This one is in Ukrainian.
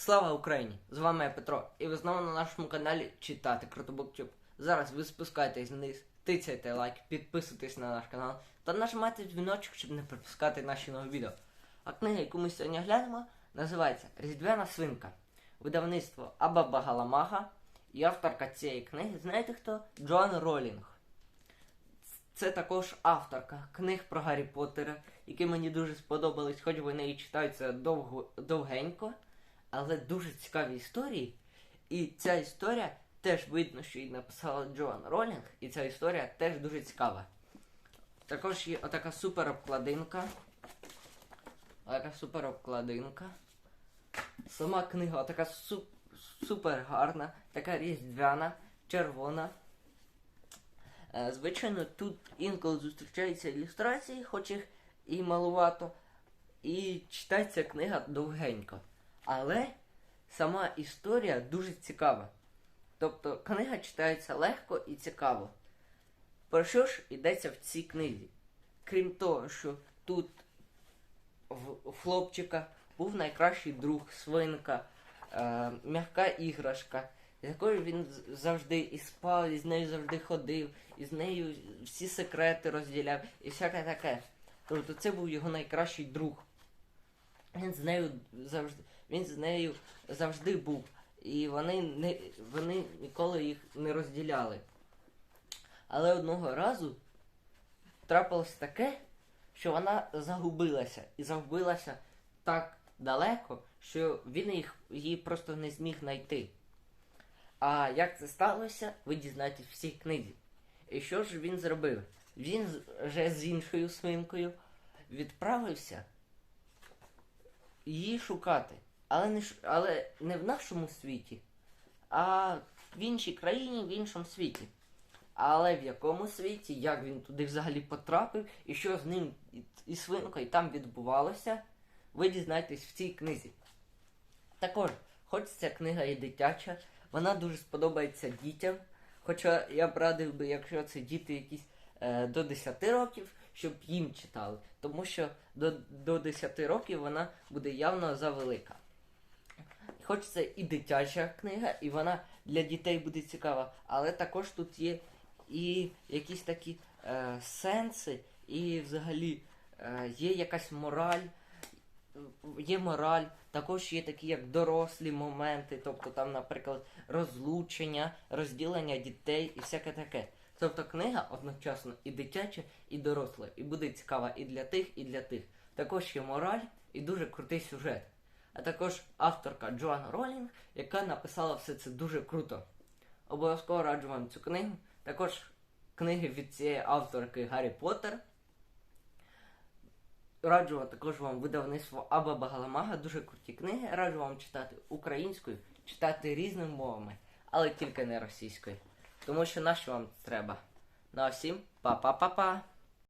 Слава Україні! З вами я Петро, і ви знову на нашому каналі Читати Крутобуктюб. Зараз ви спускайтесь вниз, тицяйте лайк, підписуйтесь на наш канал та нажимайте дзвіночок, щоб не пропускати наші нові відео. А книга, яку ми сьогодні глянемо, називається Різдвяна свинка. Видавництво Аба Галамага і авторка цієї книги, знаєте хто? Джоан Ролінг. Це також авторка книг про Гаррі Поттера, які мені дуже сподобались, хоч вони і читаються довго, довгенько, але дуже цікаві історії. І ця історія теж видно, що її написала Джоан Ролінг, і ця історія теж дуже цікава. Також є отака супер обкладинка. Отака супер обкладинка. Сама книга така суп, супер гарна, така різдвяна, червона. Е, Звичайно, тут інколи зустрічаються ілюстрації, хоч їх і малувато, і читається книга довгенько. Але сама історія дуже цікава. Тобто книга читається легко і цікаво. Про що ж йдеться в цій книзі? Крім того, що тут в хлопчика був найкращий друг, свинка, е, м'яка іграшка, з якою він завжди і спав, і з нею завжди ходив, і з нею всі секрети розділяв, і всяке таке. Тобто це був його найкращий друг. Він з нею завжди, він з нею завжди був. І вони, не, вони ніколи їх не розділяли. Але одного разу трапилось таке, що вона загубилася. І загубилася так далеко, що він їх, її просто не зміг знайти. А як це сталося, ви дізнаєтесь в цій книзі. І що ж він зробив? Він вже з іншою свинкою відправився її шукати. Але не, але не в нашому світі, а в іншій країні, в іншому світі. Але в якому світі, як він туди взагалі потрапив, і що з ним і, і свинкою там відбувалося, ви дізнаєтесь в цій книзі. Також, хоч ця книга і дитяча, вона дуже сподобається дітям. Хоча я б радив би, якщо це діти якісь е, до 10 років, щоб їм читали. Тому що до, до 10 років вона буде явно завелика. Хоч це і дитяча книга, і вона для дітей буде цікава, але також тут є і якісь такі е, сенси, і взагалі е, є якась мораль, є мораль, також є такі як дорослі моменти, тобто там, наприклад, розлучення, розділення дітей і всяке таке. Тобто книга одночасно і дитяча, і доросла, і буде цікава і для тих, і для тих. Також є мораль і дуже крутий сюжет. А також авторка Джоан Ролінг, яка написала все це дуже круто. Обов'язково раджу вам цю книгу. Також книги від цієї авторки Гаррі Поттер. Раджу також вам видавництво Аба Багаламага, дуже круті книги. Раджу вам читати українською, читати різними мовами, але тільки не російською. Тому що на що вам треба? Ну а всім па-па-па-па!